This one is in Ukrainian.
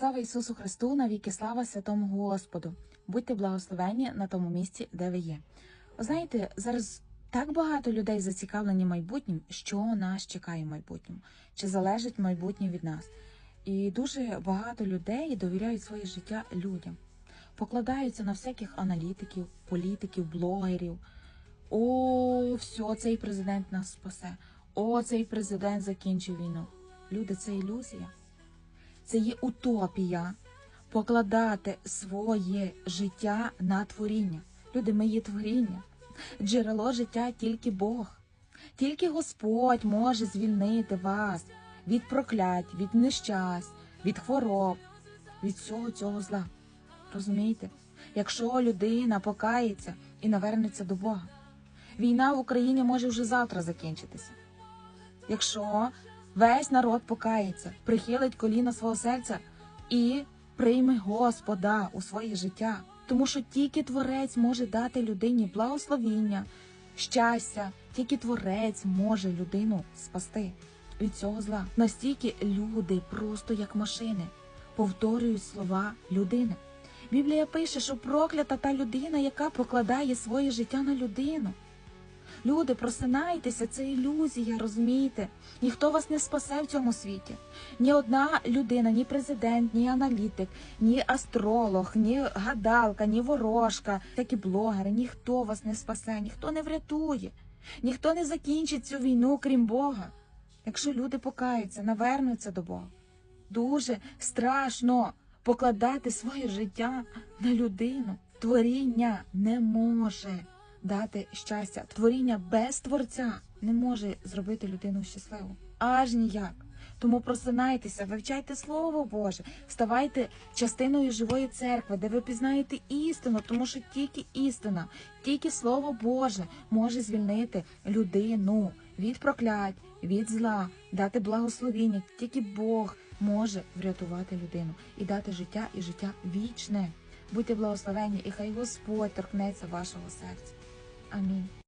Слава Ісусу Христу, навіки слава святому Господу. Будьте благословені на тому місці, де ви є. Знаєте, зараз так багато людей зацікавлені майбутнім, що нас чекає в майбутньому, чи залежить майбутнє від нас. І дуже багато людей довіряють своє життя людям, покладаються на всяких аналітиків, політиків, блогерів. О, все, цей президент нас спасе. О, цей президент закінчив війну. Люди, це ілюзія. Це є утопія покладати своє життя на творіння. Люди, ми є творіння. Джерело життя тільки Бог. Тільки Господь може звільнити вас від проклять, від нещасть, від хвороб, від всього цього зла. Розумієте? Якщо людина покається і навернеться до Бога, війна в Україні може вже завтра закінчитися. Якщо весь народ покається, прихилить коліна свого серця і прийме Господа у своє життя, тому що тільки Творець може дати людині благословіння, щастя, тільки Творець може людину спасти від цього зла. Настільки люди просто як машини повторюють слова людини. Біблія пише, що проклята та людина, яка покладає своє життя на людину. Люди, просинайтеся, це ілюзія, розумієте? Ніхто вас не спасе в цьому світі. Ні одна людина, ні президент, ні аналітик, ні астролог, ні гадалка, ні ворожка, такі блогери, ніхто вас не спасе, ніхто не врятує, ніхто не закінчить цю війну, крім Бога. Якщо люди покаються, навернуться до Бога. Дуже страшно покладати своє життя на людину. Творіння не може дати щастя. Творіння без творця не може зробити людину щасливу. Аж ніяк. Тому просинайтеся, вивчайте Слово Боже, ставайте частиною живої церкви, де ви пізнаєте істину, тому що тільки істина, тільки Слово Боже може звільнити людину від проклять, від зла, дати благословіння. Тільки Бог може врятувати людину і дати життя і життя вічне. Будьте благословені, і хай Господь торкнеться вашого серця. Amén.